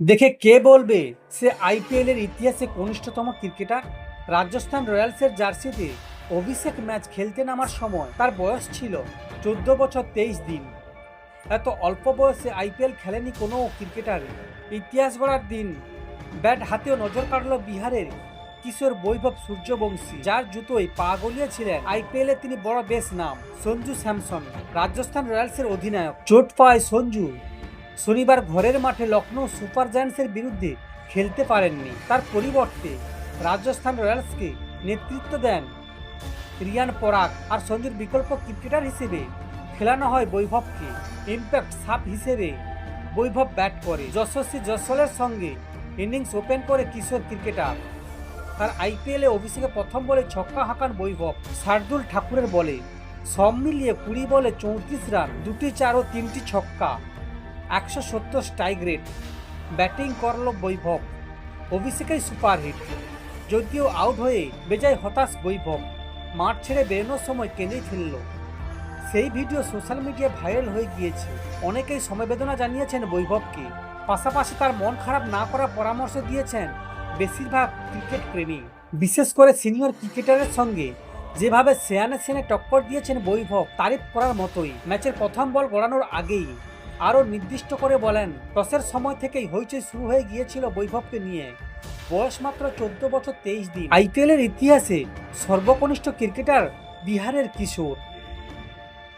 দেখে কে বলবে সে আইপিএল এর ইতিহাসে কনিষ্ঠতম ক্রিকেটার? রাজস্থান রয়্যালসের জার্সিতে অভিষেক ম্যাচ খেলতে নামার সময় তার বয়স ছিল চোদ্দ বছর তেইশ দিন। এত অল্প বয়সে আইপিএল খেলেনি কোনো ক্রিকেটার। ইতিহাস গড়ার দিন ব্যাট হাতেও নজর কাটল বিহারের কিশোর বৈভব সূর্যবংশী, যার জুতোয় পা গলিয়েছিলেন আইপিএলে তিনি বড় বেশ নাম, সঞ্জু স্যামসন, রাজস্থান রয়্যালসের অধিনায়ক। চোট পায় সঞ্জু। শনিবার ঘরের মাঠে লখনৌ সুপার জায়ান্টসের বিরুদ্ধে খেলতে পারেননি। তার পরিবর্তে রাজস্থান রয়্যালসকে নেতৃত্ব দেন রিয়ান পরাগ আর সঞ্জুর বিকল্প ক্রিকেটার হিসেবে খেলানো হয় বৈভবকে। ইম্প্যাক্ট সাপ হিসেবে বৈভব ব্যাট করে। যশস্বী জসলের সঙ্গে ইনিংস ওপেন করে কিশোর ক্রিকেটার। তার আইপিএলে অভিষেকে প্রথম বলে ছক্কা হাঁকান বৈভব। শার্দুল ঠাকুরের বলে, সব মিলিয়ে কুড়ি বলে চৌত্রিশ রান, দুটি চার ও তিনটি ছক্কা। একশো সত্তর স্ট্রাইক রেট। ব্যাটিং করল বৈভব। অভিষেকেই সুপারহিট যদিও আউট হয়ে বেজায় হতাশ বৈভব। মাঠ ছেড়ে বেরোনোর সময় কেঁদেই ফেলল। সেই ভিডিও সোশ্যাল মিডিয়ায় ভাইরাল হয়ে গিয়েছে। অনেকেই সমবেদনা জানিয়েছেন বৈভবকে। পাশাপাশি তার মন খারাপ না করার পরামর্শ দিয়েছেন বেশিরভাগ ক্রিকেট প্রেমী। বিশেষ করে সিনিয়র ক্রিকেটারের সঙ্গে। যেভাবে সেয়ানে সেনে টক্কর দিয়েছেন বৈভব, তারিফ করার মতোই। ম্যাচের প্রথম বল গড়ানোর আগেই। আরও নির্দিষ্ট করে বলেন, টসের সময় থেকেই হইচই শুরু হয়ে গিয়েছিল বৈভবকে নিয়ে। বয়স মাত্র চোদ্দ বছর তেইশ দিন। আইপিএলের ইতিহাসে সর্বকনিষ্ঠ ক্রিকেটার বিহারের কিশোর।